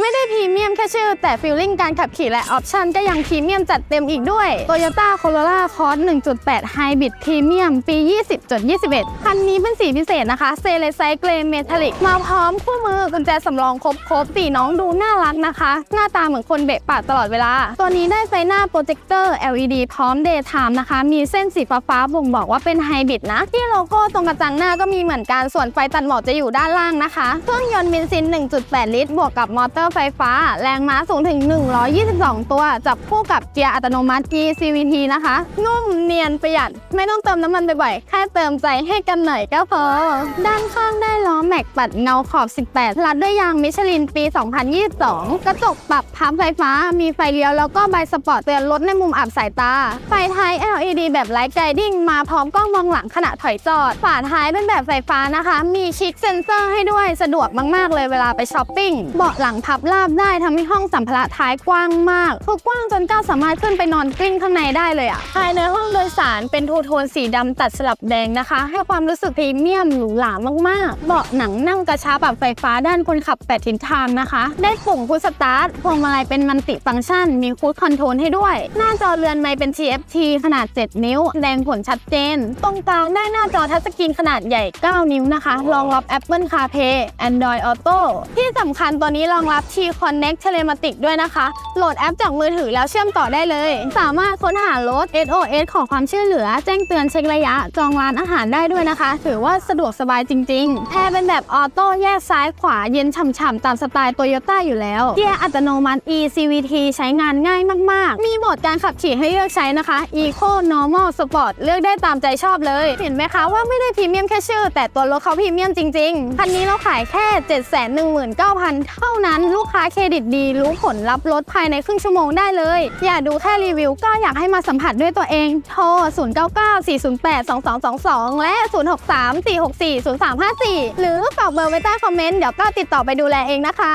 ไม่ได้ พรีเมียมแค่ชื่อ แต่ฟีลลิ่งการขับขี่และออปชันก็ยังพรีเมียมจัดเต็มอีกด้วย Toyota Corolla Cross 1.8 Hybrid Premium ปี 20.21 คันนี้เป็นสีพิเศษนะคะเซเลไซเกรเมทัลลิกมาพร้อมคู่มือกุญแจสำรองครบครบสีน้องดูน่ารักนะคะ หน้าตาเหมือนคนเบะปากตลอดเวลา ตัวนี้ได้ไฟหน้าโปรเจคเตอร์ LED พร้อม Daytime นะคะ มีเส้นสีฟ้าๆบ่งบอกว่าเป็นไฮบริดนะ ที่โลโก้ตรงกระจังหน้าก็มีเหมือนกันส่วนไฟตัดหมอกจะอยู่ด้านล่างนะคะเครื่องยนต์เบนซิน 1.8 ลิตร บวกกับมอเตอร์ไฟฟ้าแรงม้าสูงถึง 122 ตัว จับคู่กับเกียร์อัตโนมัติ eCVT นะคะ นุ่มเนียนประหยัด ไม่ต้องเติมน้ำมันบ่อยๆ แค่เติมใจให้กันหน่อยก็พอ ด้านข้างได้ล้อแม็กปัดเงาขอบ 18ลัดด้วยยางมิชลินปี 2022 กระจกปรับพับไฟฟ้า มีไฟเลี้ยวแล้วก็ใบสปอร์ตเตือนลดในมุมอับสายตา ไฟท้าย LED แบบไลท์ไกดิ้งมาพร้อมกล้องมองหลังขณะถอยจอด ฝาท้ายเป็นแบบไฟฟ้านะคะ มีชิคเซนเซอร์ให้ด้วยสะดวกมาก ๆ เลยเวลาไปช้อปปิ้ง เบาะหลังพับราบได้ทำให้ห้องสัมภาระท้ายกว้างมากคือกว้างจนก้าวสามารถขึ้นไปนอนกลิ้งข้างในได้เลยอะภายในห้องโดยสารเป็นทูโทนสีดำตัดสลับแดงนะคะ ให้ความรู้สึกพรีเมียมหรูหรามากๆ เบาะหนังนั่งกระชับแบบไฟฟ้าด้านคนขับ8ทิศทางนะคะ ได้ปุ่มพุชสตาร์ทพวงมาลัยเป็นมันติฟังก์ชัน มีคูดคอนโทรลให้ด้วย หน้าจอเรือนไม้เป็น TFT ขนาด7 นิ้ว แสดงผลชัดเจน ตรงกลางได้หน้าจอทัชสกรีนขนาดใหญ่ 9 นิ้วนะคะ รองรับ Apple CarPlay Android Auto ที่สำคัญตัวนี้รองรับ T Connect Telematic ด้วยนะคะ โหลดแอปจากมือถือแล้วเชื่อมต่อได้เลย สามารถค้นหารถ SOS ขอความช่วยเหลือ แจ้งเตือนเช็คระยะ จองร้านอาหารได้ด้วยนะคะ ถือว่าสะดวกสบายจริงๆแพรเป็นแบบออโต้แยกซ้ายขวาเย็นฉ่ำๆตามสไตล์โตโยต้าอยู่แล้ว เกียร์อัตโนมัติ eCVT ใช้งานง่ายมากๆ มีโหมดการขับขี่ให้เลือกใช้นะคะ Eco Normal Sport เลือกได้ตามใจชอบเลย เห็นไหมคะว่าไม่ได้พรีเมียมแค่ชื่อ แต่ตัวรถเขาพรีเมียมจริง ๆ คันนี้เราขายแค่ 719,000 เท่านั้นลูกค้าเครดิตดี รู้ผลรับรถภายในครึ่งชั่วโมงได้เลย อย่าดูแค่รีวิวก็อยากให้มาสัมผัสด้วยตัวเอง โทร 0994082222 และ 063 464 0354 หรือฝากเบอร์ไว้ใต้คอมเมนต์เดี๋ยวก็ติดต่อไปดูแลเองนะคะ